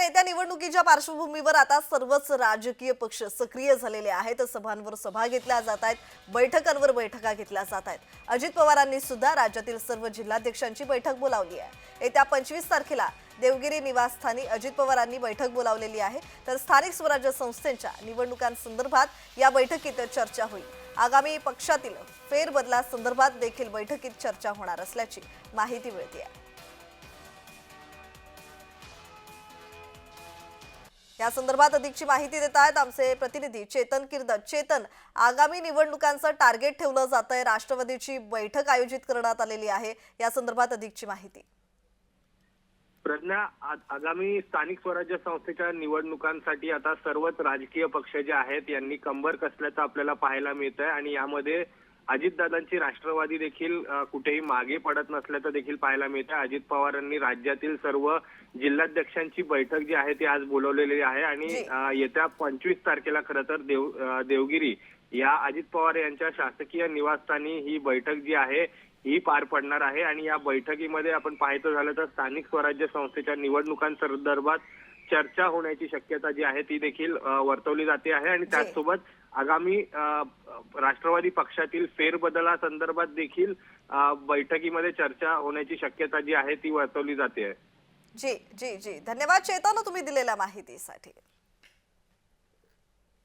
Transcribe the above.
दरम्यान येत्या निवडणुकीच्या पार्श्वभूमीवर आता सर्वच राजकीय पक्ष सक्रिय झालेले आहेत. सभांवर सभा घेतल्या जात आहेत. बैठकांवर बैठका घेतल्या जात आहेत. अजित पवारांनी सुद्धा राज्यातील सर्व जिल्हाध्यक्षांची बैठक बोलावली आहे. येत्या पंचवीस तारखेला देवगिरी निवासस्थानी अजित पवारांनी बैठक बोलावलेली आहे. तर स्थानिक स्वराज्य संस्थेच्या निवडणुकांसंदर्भात या बैठकीत चर्चा होईल. आगामी पक्षातील फेरबदलासंदर्भात देखील बैठकीत चर्चा होणार असल्याची माहिती मिळते आहे या संदर्भात अधिकची माहिती देत आहेत आमचे प्रतिनिधी चेतन किर्दत चेतन आगामी निवडणुकांचं टार्गेट ठेवलं जात आहे राष्ट्रवादीची बैठक आयोजित करण्यात आलेली आहे. या संदर्भात अधिकची माहिती. प्रज्ञा आगामी स्थानिक स्वराज्य संस्थेच्या निवडणुकांसाठी आता सर्वच राजकीय पक्ष जे आहेत यांनी कंबर कसल्याचं आपल्याला पाहायला मिळत आहे आणि यामध्ये अजितदादांची राष्ट्रवादी देखील कुठेही मागे पडत नसल्याचं देखील पाहायला मिळत अजित पवारांनी राज्यातील सर्व जिल्हाध्यक्षांची बैठक जी आहे ती आज बोलवलेली आहे आणि येत्या पंचवीस तारखेला खरं तर देव देवगिरी या अजित पवार यांच्या शासकीय निवासस्थानी ही बैठक जी आहे ही पार पडणार आहे. आणि या बैठकीमध्ये आपण पाहायचं झालं तर स्थानिक स्वराज्य संस्थेच्या निवडणुकांसंदर्भात चर्चा होण्याची शक्यता जी आहे ती देखील वर्तवली जाते आहे आणि त्याचसोबत आगामी राष्ट्रवादी पक्षातील फेरबदलासंदर्भात देखील अ, बैठकीमध्ये चर्चा होण्याची शक्यता जी आहे ती वर्तवली जाते आहे. जी जी जी. धन्यवाद चेतन तुम्ही दिलेल्या माहितीसाठी.